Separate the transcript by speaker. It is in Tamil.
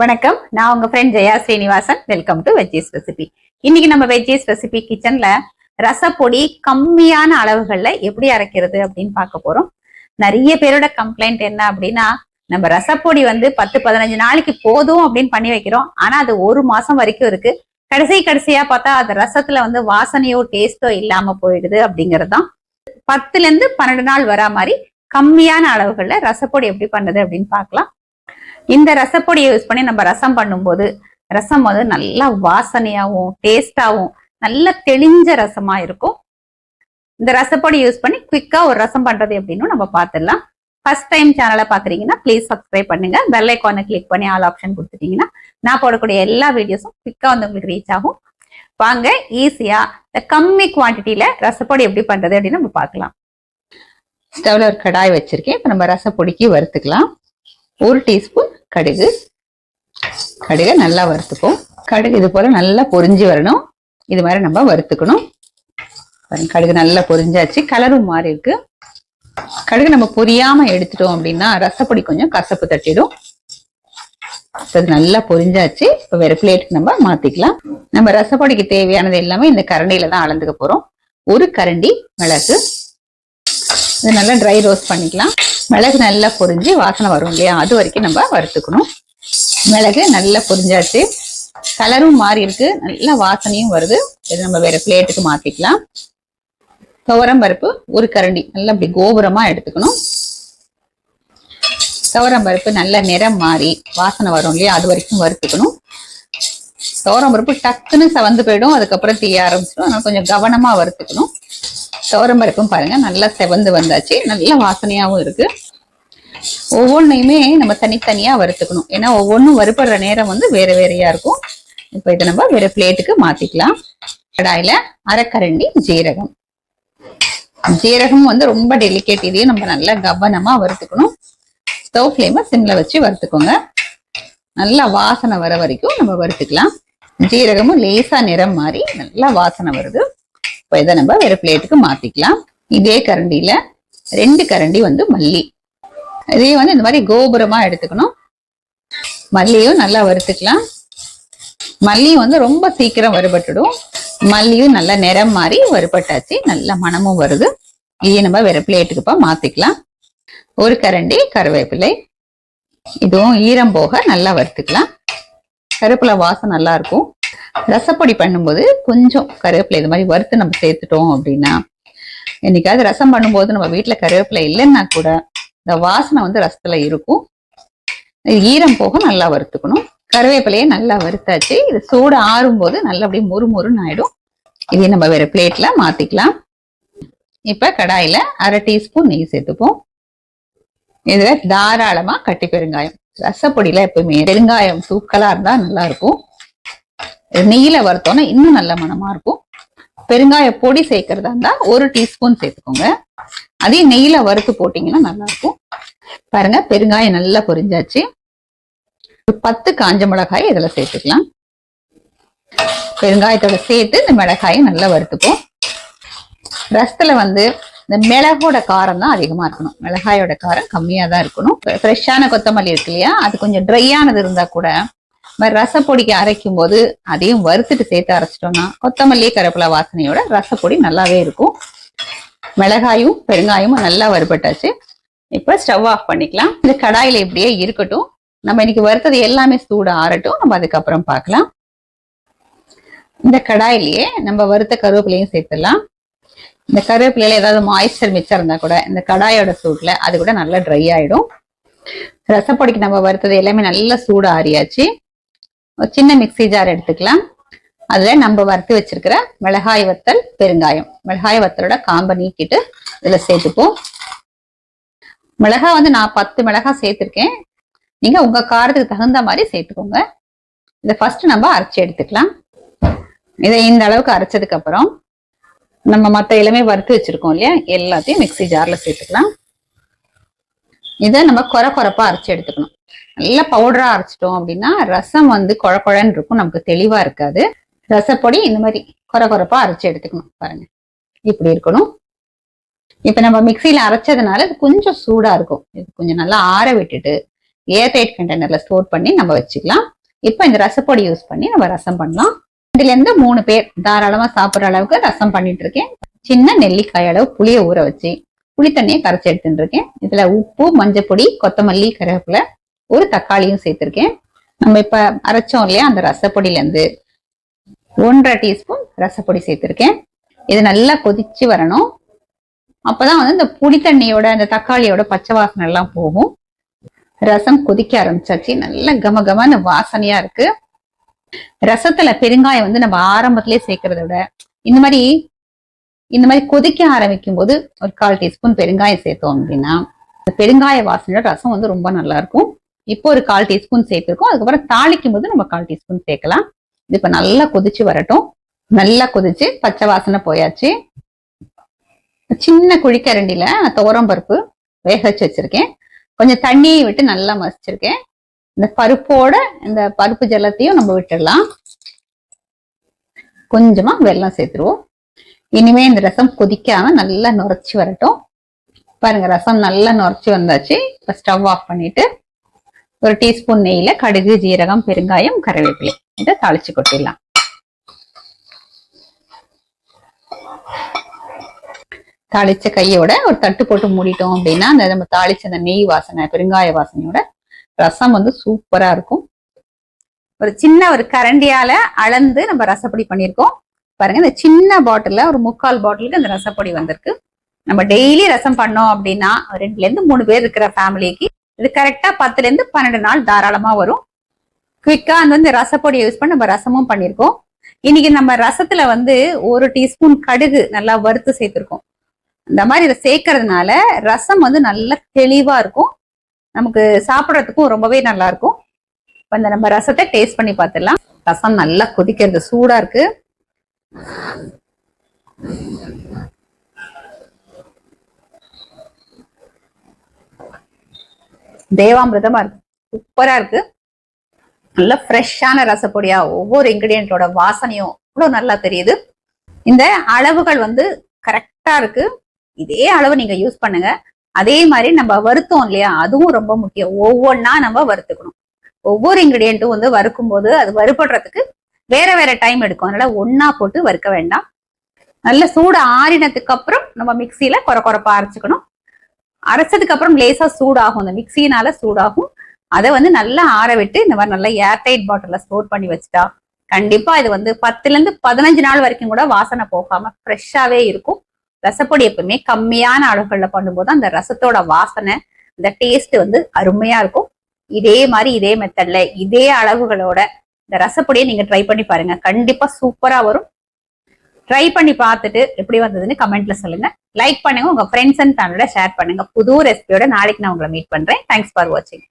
Speaker 1: வணக்கம். நான் உங்க friend Jaya Srinivasan. Welcome to veggies recipe இன்னைக்கு நம்ம வெஜ்ஜீஸ் ரெசிபி கிச்சன்ல ரசப்பொடி கம்மியான அளவுகள்ல எப்படி அரைக்கிறது அப்படின்னு பார்க்க போறோம். நிறைய பேரோட கம்ப்ளைண்ட் என்ன அப்படின்னா நம்ம ரசப்பொடி வந்து பத்து பதினஞ்சு நாளைக்கு போதும் அப்படின்னு பண்ணி வைக்கிறோம். ஆனா அது ஒரு மாசம் வரைக்கும் இருக்கு. கடைசி கடைசியா பார்த்தா அது ரசத்துல வந்து வாசனையோ டேஸ்டோ இல்லாம போயிடுது அப்படிங்கிறது தான் பத்துல இருந்து பன்னெண்டு நாள் வரா மாதிரி கம்மியான அளவுகள்ல ரசப்பொடி எப்படி பண்ணுது அப்படின்னு பார்க்கலாம். இந்த ரசப்பொடியை யூஸ் பண்ணி நம்ம ரசம் பண்ணும்போது ரசம் வந்து நல்லா வாசனையாகவும் டேஸ்டாகவும் நல்ல தெளிஞ்ச ரசமா இருக்கும். இந்த ரசப்பொடி யூஸ் பண்ணி குவிக்கா ஒரு ரசம் பண்றது எப்படின்னு நம்ம பார்த்துடலாம் ஃபர்ஸ்ட் டைம் சேனலை பாக்குறீங்கன்னா ப்ளீஸ் சப்ஸ்கிரைப் பண்ணுங்க. பெல் ஐக்கானை கிளிக் பண்ணி ஆல் ஆப்ஷன் கொடுத்துட்டீங்கன்னா நான் போடக்கூடிய எல்லா வீடியோஸும் குவிக்கா வந்து உங்களுக்கு ரீச் ஆகும். வாங்க ஈஸியா இந்த கம்மி குவான்டிட்டியில ரசப்பொடி எப்படி பண்றது அப்படின்னு நம்ம பார்க்கலாம் ஸ்டவ்ல ஒரு கடாய் வச்சிருக்கேன். இப்போ நம்ம ரசப்பொடிக்கு வறுத்துக்கலாம். ஒரு டீஸ்பூன் கடுகு. கடுகை நல்லா வறுத்துக்கும். கடுகு இது போல நல்லா பொரிஞ்சு வரணும். இது மாதிரி நம்ம வறுத்துக்கணும். கடுகு நல்லா பொரிஞ்சாச்சு கலரும் மாறி இருக்கு. கடுகு நம்ம பொரியாம எடுத்துட்டோம் அப்படின்னா ரசப்பொடி கொஞ்சம் கசப்பு தட்டிடும். அது நல்லா பொரிஞ்சாச்சு இப்போ வேற பிளேட்டுக்கு நம்ம மாத்திக்கலாம். நம்ம ரசப்பொடிக்கு தேவையானது எல்லாமே இந்த கரண்டியில தான் அளந்துக்க போறோம். ஒரு கரண்டி மிளகு. இது நல்லா ட்ரை ரோஸ்ட் பண்ணிக்கலாம். மிளகு நல்லா பொரிஞ்சு வாசனை வரும் இல்லையா? அது வரைக்கும் நம்ம வறுத்துக்கணும். மிளகு நல்லா பொரிஞ்சாச்சு. கலரும் மாறி இருக்கு. நல்லா வாசனையும் வருது. இது நம்ம வேற பிளேட்டுக்கு மாத்திக்கலாம். துவரம் பருப்பு ஒரு கரண்டி. நல்லா அப்படி கோபுரமா எடுத்துக்கணும். துவரம் பருப்பு நல்ல நிறம் மாறி வாசனை வரும் இல்லையா? அது வரைக்கும் வறுத்துக்கணும். துவரம் பருப்பு டக்குன்னு சவந்து போயிடும். அதுக்கப்புறம் தீய ஆரம்பிச்சிடும். அதனால கொஞ்சம் கவனமா வறுத்துக்கணும். துவரம்பருப்பும் இருக்கும் பாருங்க. நல்லா செவந்து வந்தாச்சு. நல்ல வாசனையாகவும் இருக்கு. ஒவ்வொன்றையுமே நம்ம தனித்தனியாக வறுத்துக்கணும். ஏன்னா ஒவ்வொன்றும் வறுப்படுற நேரம் வந்து வேற வேறையா இருக்கும். இப்போ இதை நம்ம வேற பிளேட்டுக்கு மாத்திக்கலாம். கடாயில அரைக்கரண்டி ஜீரகம். ஜீரகம் வந்து ரொம்ப டெலிகேட் இதையும் நம்ம நல்லா கவனமா வறுத்துக்கணும். ஸ்டவ் ஃப்ளேமை சிம்ல வச்சு வறுத்துக்கோங்க. நல்லா வாசனை வர வரைக்கும் நம்ம வறுத்துக்கலாம். ஜீரகமும் லேசா நிறம் மாறி நல்லா வாசனை வருது. இப்போ இதை நம்ம வேறு பிளேட்டுக்கு மாத்திக்கலாம். இதே கரண்டியில் ரெண்டு கரண்டி வந்து மல்லி. இதே வந்து இந்த மாதிரி கோபுரமா எடுத்துக்கணும். மல்லியும் நல்லா வறுத்துக்கலாம். மல்லியும் வந்து ரொம்ப சீக்கிரம் வறுபட்டுடும். மல்லியும் நல்லா நிறம் மாறி வறுபட்டாச்சு நல்ல மணமும் வருது. இதையும் நம்ம வேற பிளேட்டுக்கு இப்போ மாத்திக்கலாம். ஒரு கரண்டி கருவேப்பிலை. இதுவும் ஈரம் போக நல்லா வறுத்துக்கலாம். கருவேப்பிலை வாசம் நல்லா இருக்கும் ரசப்பொடி பண்ணும்போது கொஞ்சம் கருவேப்பிலை இது மாதிரி வறுத்து நம்ம சேர்த்துட்டோம் அப்படின்னா என்னைக்காவது ரசம் பண்ணும்போது நம்ம வீட்டில் கருவேப்பிலை இல்லைன்னா கூட இந்த வாசனை வந்து ரசத்துல இருக்கும். ஈரம் போக நல்லா வறுத்துக்கணும். கருவேப்பிலையை நல்லா வறுத்தாச்சு. இது சூடு ஆறும்போது நல்லா அப்படியே முறுமுறுன்னு ஆயிடும். இதே நம்ம வேற பிளேட்ல மாத்திக்கலாம். இப்ப கடாயில அரை டீஸ்பூன் நெய் சேர்த்துப்போம். இதுல தாராளமா கட்டி பெருங்காயம். ரசப்பொடியில எப்பயுமே பெருங்காயம் தூக்கலா இருந்தா நல்லா இருக்கும் இது நெய்யில வறுத்தோம்னா இன்னும் நல்ல மணமா இருக்கும். பெருங்காய பொடி சேர்க்கறதா இருந்தா ஒரு டீஸ்பூன் சேர்த்துக்கோங்க. அதையும் நெய்யில வறுத்து போட்டீங்கன்னா நல்லா இருக்கும் பாருங்க பெருங்காயம் நல்லா பொரிஞ்சாச்சு. ஒரு பத்து காஞ்ச மிளகாய் இதுல சேர்த்துக்கலாம். பெருங்காயத்தோட சேர்த்து இந்த மிளகாயை நல்லா வறுத்துப்போம். ரசத்துல வந்து இந்த மிளகோட காரம் தான் அதிகமா இருக்கணும். மிளகாயோட காரம் கம்மியா தான் இருக்கணும் ஃப்ரெஷ்ஷான கொத்தமல்லி இருக்கு இல்லையா? அது கொஞ்சம் ட்ரையானது இருந்தா கூட மாதிரி ரசப்பொடிக்கு அரைக்கும் போது அதையும் வறுத்துட்டு சேர்த்து அரைச்சிட்டோம்னா கொத்தமல்லி கருப்பிலை வாசனையோட ரசப்பொடி நல்லாவே இருக்கும். மிளகாயும் பெருங்காயமும் நல்லா வறுபட்டாச்சு. இப்ப ஸ்டவ் ஆஃப் பண்ணிக்கலாம். இந்த கடாயில இப்படியே இருக்கட்டும். நம்ம இன்னைக்கு வறுத்தது எல்லாமே சூடு ஆறட்டும். நம்ம அதுக்கப்புறம் பார்க்கலாம். இந்த கடாயிலேயே நம்ம வறுத்த கருவேப்பிலையும் சேர்த்துடலாம். இந்த கருவேப்பிலையில ஏதாவது மாய்ஸ்சர் மிச்சம் இருந்தா கூட இந்த கடாயோட சூட்ல அது கூட நல்லா ட்ரை ஆயிடும். ரசப்பொடிக்கு நம்ம வறுத்தது எல்லாமே நல்லா சூடு ஆறியாச்சு ஒரு சின்ன மிக்ஸி ஜார் எடுத்துக்கலாம். அதுல நம்ம வறுத்து வச்சிருக்கிற மிளகாய் வத்தல் பெருங்காயம். மிளகாய் வத்தலோட காம்பை நீக்கிட்டு இதுல சேர்த்துப்போம். மிளகாய் வந்து நான் பத்து மிளகாய் சேர்த்திருக்கேன். நீங்க உங்க காரத்துக்கு தகுந்த மாதிரி சேர்த்துக்கோங்க. இதை ஃபர்ஸ்ட் நம்ம அரைச்சி எடுத்துக்கலாம். இதை இந்த அளவுக்கு அரைச்சதுக்கு அப்புறம் நம்ம மற்ற எல்லாமே வறுத்து வச்சிருக்கோம் இல்லையா? எல்லாத்தையும் மிக்ஸி ஜார்ல சேர்த்துக்கலாம். இதை நம்ம குறை குறைப்பா அரைச்சி எடுத்துக்கணும். நல்லா பவுடரா அரைச்சிட்டோம் அப்படின்னா ரசம் வந்து குழ குழன்னு இருக்கும். நமக்கு தெளிவா இருக்காது. ரசப்பொடி இந்த மாதிரி குறை குறைப்பா அரைச்சி எடுத்துக்கணும். பாருங்க. இப்படி இருக்கணும். இப்ப நம்ம மிக்சியில அரைச்சதுனால இது கொஞ்சம் சூடா இருக்கும். இது கொஞ்சம் நல்லா ஆற விட்டுட்டு ஏர்டைட் கண்டெய்னர்ல ஸ்டோர் பண்ணி நம்ம வச்சுக்கலாம். இப்போ இந்த ரசப்பொடி யூஸ் பண்ணி நம்ம ரசம் பண்ணலாம். இதுல இருந்து மூணு பேர் தாராளமா சாப்பிடுற அளவுக்கு ரசம் பண்ணிட்டு இருக்கேன் சின்ன நெல்லிக்காய் அளவு புளிய ஊற வச்சு புளி தண்ணியை கரைச்சி எடுத்துட்டு இருக்கேன் இதுல உப்பு மஞ்சப்பொடி கொத்தமல்லி கருவேப்பிலை ஒரு தக்காளியும் சேர்த்திருக்கேன். நம்ம இப்ப அரைச்சோம் இல்லையா அந்த ரசப்பொடியில இருந்து ஒன்றரை டீஸ்பூன் ரசப்பொடி சேர்த்திருக்கேன். இது நல்லா கொதிச்சு வரணும். அப்பதான் வந்து இந்த புளி தண்ணியோட அந்த தக்காளியோட பச்சை வாசனை எல்லாம் போகும். ரசம் கொதிக்க ஆரம்பிச்சாச்சு. நல்ல கம கமன்னு வாசனையா இருக்கு. ரசத்துல பெருங்காயம் வந்து நம்ம ஆரம்பத்திலேயே சேர்க்கறத விட இந்த மாதிரி இந்த மாதிரி கொதிக்க ஆரம்பிக்கும் போது ஒரு கால் டீஸ்பூன் பெருங்காயம் சேர்த்தோம் அப்படின்னா இந்த பெருங்காய வாசனையோட ரசம் வந்து ரொம்ப நல்லா இருக்கும் இப்போ ஒரு கால் டீஸ்பூன் சேர்த்திருக்கோம். அதுக்கப்புறம் தாளிக்கும் போது நம்ம கால் டீஸ்பூன் சேர்க்கலாம். இது இப்ப நல்லா கொதிச்சு வரட்டும். நல்லா கொதிச்சு பச்சை வாசனை போயாச்சு. சின்ன குழிக்கரண்டில துவரம் பருப்பு வேக வச்சு வச்சிருக்கேன். கொஞ்சம் தண்ணியை விட்டு நல்லா மசிச்சிருக்கேன். இந்த பருப்போட இந்த பருப்பு ஜலத்தையும் நம்ம விட்டுடலாம். கொஞ்சமா வெல்லம் சேர்த்துருவோம். இனிமே இந்த ரசம் கொதிக்காம நல்லா நுரைச்சி வரட்டும். பாருங்க ரசம் நல்லா நுரைச்சி வந்தாச்சு. இப்போ ஸ்டவ் ஆஃப் பண்ணிட்டு ஒரு டீஸ்பூன் நெய்யில கடுகு ஜீரகம் பெருங்காயம் கருவேப்பிலை இதை தாளிச்சு கொட்டிடலாம். தாளிச்ச கையோட ஒரு தட்டு போட்டு மூடிட்டோம் அப்படின்னா அந்த நம்ம தாளிச்ச அந்த நெய் வாசனை பெருங்காய வாசனையோட ரசம் வந்து சூப்பரா இருக்கும். ஒரு சின்ன ஒரு கரண்டியால அளந்து நம்ம ரசப்பொடி பண்ணியிருக்கோம். பாருங்க இந்த சின்ன பாட்டில ஒரு முக்கால் பாட்டிலுக்கு அந்த ரசப்பொடி வந்திருக்கு. நம்ம டெய்லி ரசம் பண்ணோம் அப்படின்னா ரெண்டுல இருந்து மூணு பேர் இருக்கிற ஃபேமிலிக்கு இது கரெக்டா பத்துல இருந்து பன்னெண்டு நாள் தாராளமா வரும். குவிக்கா அந்த வந்து ரசப்பொடியை யூஸ் பண்ணி நம்ம ரசமும் பண்ணியிருக்கோம். இன்னைக்கு நம்ம ரசத்துல வந்து ஒரு டீஸ்பூன் கடுகு நல்லா வறுத்து சேர்த்துருக்கோம். இந்த மாதிரி இதை சேர்க்கறதுனால ரசம் வந்து நல்லா தெளிவா இருக்கும். நமக்கு சாப்பிட்றதுக்கும் ரொம்பவே நல்லா இருக்கும். இப்போ இந்த நம்ம ரசத்தை டேஸ்ட் பண்ணி பார்த்துடலாம். ரசம் நல்லா கொதிக்கிறது சூடா இருக்கு. தேவாமிரதமா இருக்கு. சூப்பரா இருக்கு. நல்ல ஃப்ரெஷ்ஷான ரசப்பொடியா ஒவ்வொரு இன்கிரியன்ட்டோட வாசனையும் அவ்வளவு நல்லா தெரியுது. இந்த அளவுகள் வந்து கரெக்டா இருக்கு. இதே அளவு நீங்க யூஸ் பண்ணுங்க. அதே மாதிரி நம்ம வறுத்தோம் இல்லையா? அதுவும் ரொம்ப முக்கியம். ஒவ்வொன்றா நம்ம வறுத்துக்கணும். ஒவ்வொரு இன்கிரியன்ட்டும் வந்து வறுக்கும் போது அது வறுபடுறதுக்கு வேற வேற டைம் எடுக்கும். அதனால ஒன்னா போட்டு வறுக்க வேண்டாம். நல்ல சூடு ஆறினதுக்கு அப்புறம் நம்ம மிக்சியில குறை குறைப்பா அரைச்சுக்கணும். அரைச்சதுக்கு அப்புறம் லேசா சூடாகும். அந்த மிக்சினால சூடாகும். அதை வந்து நல்லா ஆற விட்டு இந்த மாதிரி நல்லா ஏர்டைட் பாட்டில ஸ்டோர் பண்ணி வச்சுட்டா கண்டிப்பா இது வந்து பத்துல இருந்து பதினஞ்சு நாள் வரைக்கும் கூட வாசனை போகாம ஃப்ரெஷ்ஷாவே இருக்கும். ரசப்பொடி எப்பவுமே கம்மியான அளவுகள்ல பண்ணும்போது அந்த ரசத்தோட வாசனை இந்த டேஸ்ட் வந்து அருமையா இருக்கும். இதே மாதிரி இதே மெத்தட்ல இதே அளவுகளோட இந்த ரசப்பொடியை நீங்க ட்ரை பண்ணி பாருங்க. கண்டிப்பா சூப்பரா வரும். ட்ரை பண்ணி பார்த்துட்டு எப்படி வந்ததுன்னு கமெண்ட்ல சொல்லுங்க. லைக் பண்ணுங்க உங்க ஃப்ரெண்ட்ஸ் அண்ட் ஃபேமிலியோட ஷேர் பண்ணுங்க. புது ரெசிபியோட நாளைக்கு நான் உங்களை மீட் பண்றேன். தேங்க்ஸ் ஃபார் வாட்சிங்